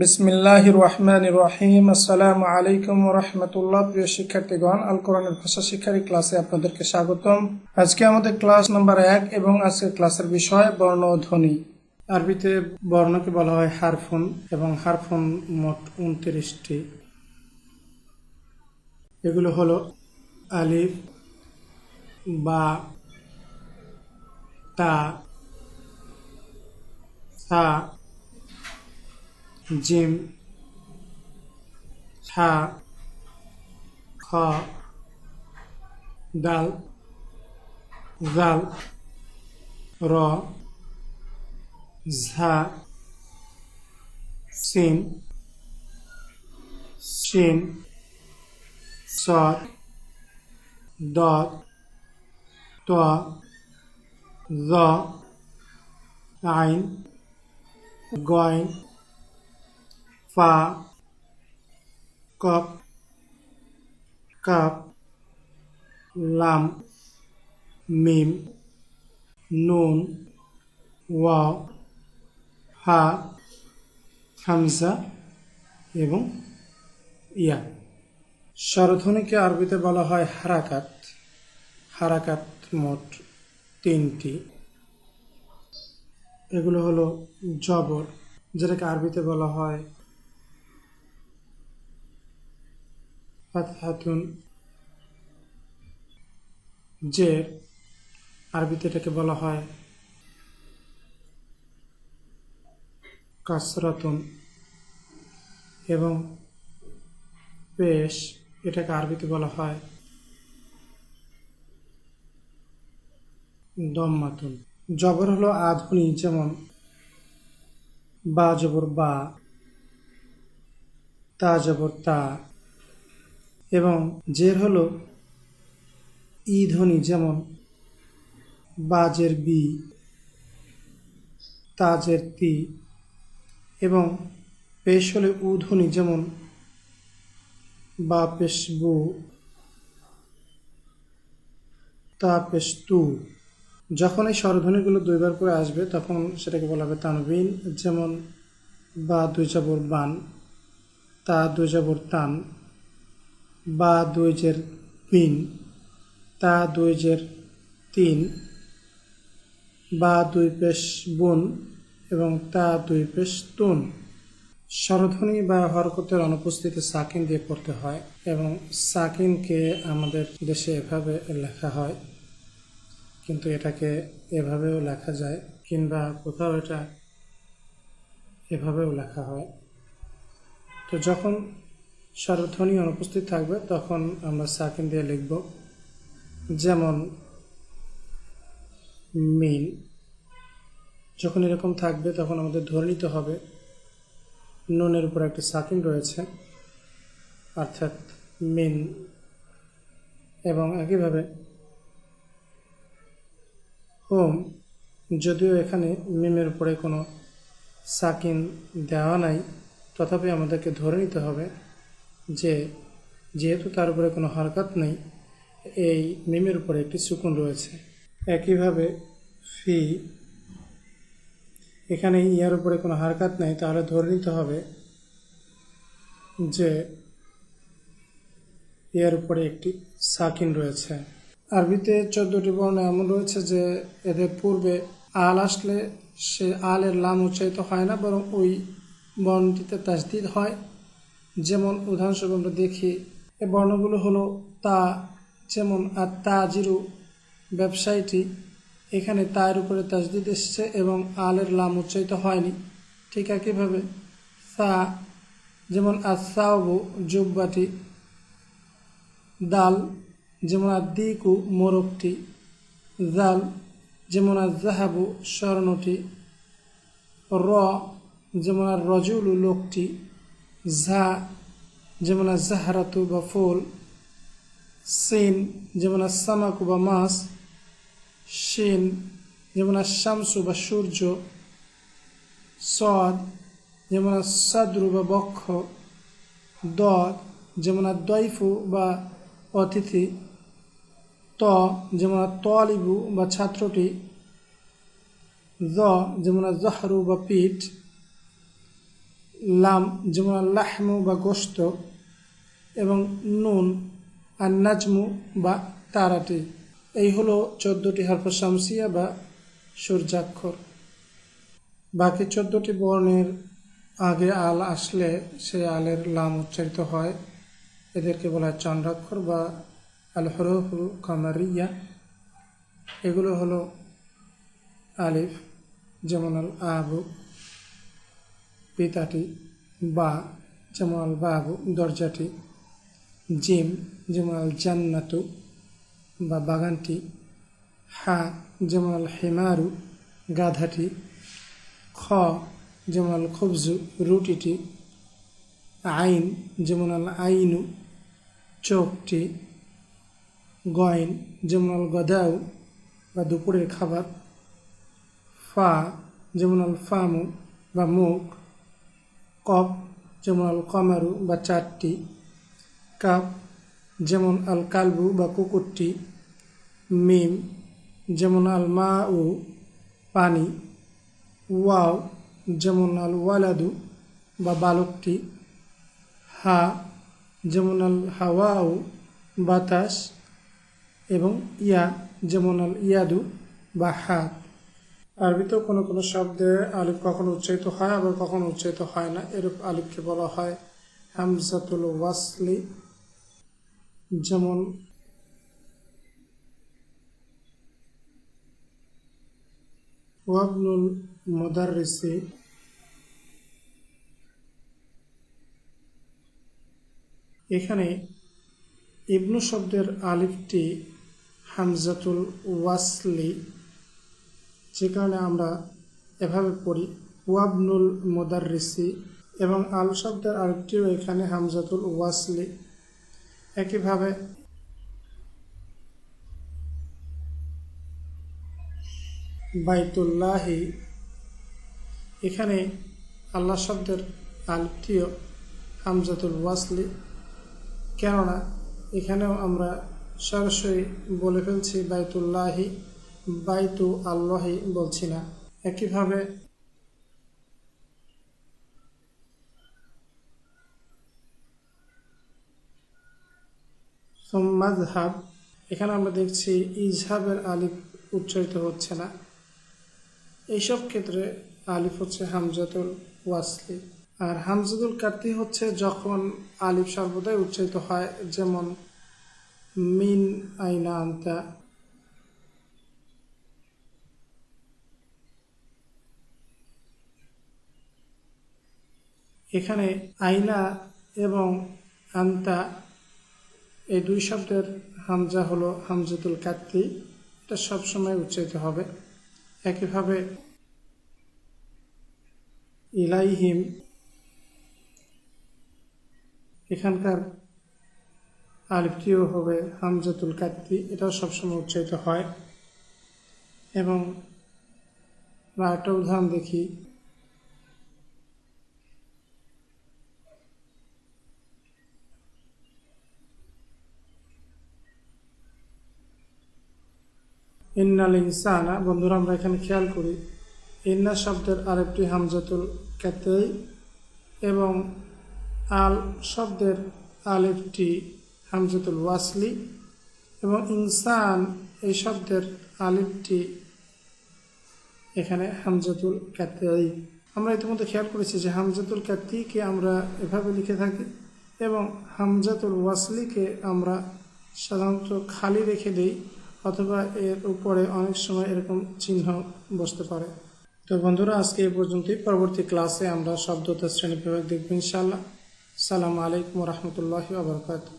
বিসমিল্লাহ রহমান রহিম। আসসালামু আলাইকুম রহমতুল্লাহ প্রিয় শিক্ষার্থীগণ আল কোরআনের ভাষা শিক্ষার ক্লাসে আপনাদেরকে স্বাগতম। আজকে আমাদের ক্লাস নাম্বার এক এবং আজকের ক্লাসের বিষয় বর্ণ ও ধ্বনি। আরবিতে বর্ণকে বলা হয় হারফুন এবং হারফুন মোট উনত্রিশটি। এগুলো হলো আলিফ, বা, তা, সা জিম হা খ দাল জাল র ঝা সিন সিন সর দ ত আইন গয়ন fa কপ, কাপ, লাম, মিম, নুন, ওয়াও, হা hamza এবং ইয়া। স্বরধ্বনিকে আরবিতে বলা হয় হারাকাত। হারাকাত মোট তিনটি। এগুলো হলো জবর, যেটাকে আরবিতে বলা হয় ফাতহাতুন, যে আরবিতে এটাকে বলা হয় কাসরাতুন এবং পেশ এটাকে আরবিতে বলা হয় দমমাতুন। জবর হলো আধুনি যেমন বা জবর বা, তা জবর তা। এবং জের হলো ই ধ্বনি যেমন বাজের বি, তাজের তি এবং পেশ হলে উ ধ্বনি যেমন বা পেশ বু, তা পেশ তু। যখন এই স্বরধ্বনিগুলো দুইবার করে আসবে তখন সেটাকে বলা হবে তানবিন যেমন বা দুই যাবর বান, তা দুই যাবর তান। বা দুই জের তিন, তা দুই জের তিন, বা দুই পেশ বোন এবং তা দুই পেশ তুন। স্বরধ্বনি বা হরকতের অনুপস্থিতি সাকিন দিয়ে পড়তে হয় এবং সাকিনকে আমাদের দেশে এভাবে লেখা হয়, কিন্তু এটাকে এভাবেও লেখা যায় কিংবা কোথাও এটা এভাবেও লেখা হয়। তো যখন সার্বধ্বনি অনুপস্থিত থাকবে, তখন আমরা সাকিন দিয়ে লিখব, যেমন মেন যখন এরকম থাকবে, তখন আমাদের ধরে নিতে হবে, নুনের উপর একটি সাকিন রয়েছে, অর্থাৎ মিন এবং একইভাবে হোম যদিও এখানে মিমের উপরে কোনো সাকিন দেওয়া নাই, তথাপি আমাদেরকে ধরে নিতে হবে যে যেহেতু তার উপরে কোনো হরকাত নেই, এই মিমের উপরে একটি সুকুন রয়েছে। একইভাবে ফি, এখানে ইয়ার উপরে কোনো হরকাত নেই, তাহলে ধরে নিতে হবে যে ইয়ার উপরে একটি সাকিন রয়েছে। আরবিতে চোদ্দটি বর্ণ এমন রয়েছে যে এদের পূর্বে আল আসলে সে আলের লাম উচ্চারিত হয় না, বরং ওই বর্ণটিতে তাজদিদ হয়। যেমন উদাহরণস্বরূপ আমরা দেখি, এ বর্ণগুলো হলো তা, যেমন আর তা জিরু ব্যবসায়টি এখানে তার উপরে তাজদিদ এসছে এবং আলের লাম উচ্চারিত হয়নি। ঠিক একইভাবে সা, যেমন আর সাউবু জুব্বাটি। দাল, যেমন আর দিকু মোরকটি জাল, যেমন আর জাহাবু স্বর্ণটি। র, যেমন আর রজুলু লোকটি। ঝা যেমন জাহারাতু বা ফুল, সিন, যেমন সামাকু বা মাছ সিন যেমন শামসু বা সূর্য, সদ, যেমন সাদ্রু বা বক্ষ, দদ, যেমন দৈফু বা অতিথি, ত, যেমন তলিবু বা ছাত্রটি দ যেমন জহরু বা পিঠ লাম, যেমন আল্লাহমু বা গোস্ত এবং নুন আর নাজমু বা তারাটি। এই হলো চোদ্দটি হরফ শামসিয়া বা সূর্যাক্ষর। বাকি চোদ্দটি বর্ণের আগে আল আসলে সেই আলের লাম উচ্চারিত হয়। এদেরকে বলা হয় চন্দ্রাক্ষর বা আল হরফুল কামারিয়া। এগুলো হলো আলিফ, যেমন আল আবু পিতাটি বা যেমন আল বাবু, দরজাটি, জিম যেমন আল জান্নাতু বা বাগানটি, হা যেমন হেমারু, গাধাটি, খ যেমন খবজু, রুটিটি, আইন যেমন আল আইনু, চোখটি, গয়ন যেমন আল গদাউ বা দুপুরের খাবার, ফা যেমন আল ফামু বা মুখ কপ যেমন আল কমারু বা চারটি, কাপ যেমন আল কালবু বা কুকুরটি, মিম যেমন আল মা উ পানি, ওয়াও যেমন আল ওয়ালাদু বা বালকটি, হা যেমন আল হাওয়াউ বাতাস এবং ইয়া যেমন আল ইয়াদু বা হাত। আরবিতেও কোনো কোনো শব্দে আলিফ কখনো উচ্চারিত হয়, আবার কখনো উচ্চারিত হয় না। এরূপ আলিফকে বলা হয় হামজাতুল ওয়াসলি। যেমন, ওয়াবনুল মুদাররিসি। এখানে ইবনু শব্দের আলিফটি হামজাতুল ওয়াসলি। যে কারণে আমরা এভাবে পড়ি। ওয়াবনুল মোদাররিসি এবং আল শব্দের আরেকটিও এখানে হামজাতুল ওয়াসলি। একইভাবে বাইতুল্লাহি এখানে আল্লাহ শব্দের আলটিও হামজাতুল ওয়াসলি। কেননা এখানেও আমরা সরাসরি বলে ফেলছি বাইতুল্লাহি বাইতু আল্লাহি বলছি না একইভাবে সোম্মাজহাব এখানে আমরা দেখছি ইজহাবের আলিফ উচ্চারিত হচ্ছে না। এইসব ক্ষেত্রে আলিফ হচ্ছে হামজাতুল ওয়াসলি। আর হামজাতুল কাতি হচ্ছে যখন আলিফ সর্বদাই উচ্চারিত হয়, যেমন মিন আইনা আন্তা এখানে আইনা এবং আন্তা এই দুই শব্দের হামজা হলো হামজাতুল কাত্তি। এটা সবসময় উচ্চারিত হবে। একইভাবে ইলাইহিম এখানকার আলিফটিও হবে হামজাতুল কাত্তি। এটাও সবসময় উচ্চারিত হয়। এবং একটা উদাহরণ দেখি। ইন্নাল ইনসানা, বন্ধুরা, আমরা এখানে খেয়াল করি, ইন্না শব্দের আরেকটি হামজাতুল কাতেই এবং আল শব্দের আলেফটি হামজাতুল ওয়াসলি এবং ইনসান এই শব্দের আলিফটি এখানে হামজাতুল কাতেই। আমরা ইতিমধ্যে খেয়াল করেছি যে হামজাতুল কাতিকে আমরা এভাবে লিখে থাকি এবং হামজাতুল ওয়াসলিকে আমরা সাধারণত খালি রেখে দিই। অথবা এর উপরে অনেক সময় এরকম চিহ্ন বসতে পারে। তো বন্ধুরা, আজকে এই পর্যন্তই। পরবর্তী ক্লাসে আমরা শব্দতা শ্রেণি বিভাগ দেখব ইনশাআল্লাহ। সালাম আলাইকুম রহমতুল্লাহ আবরকাত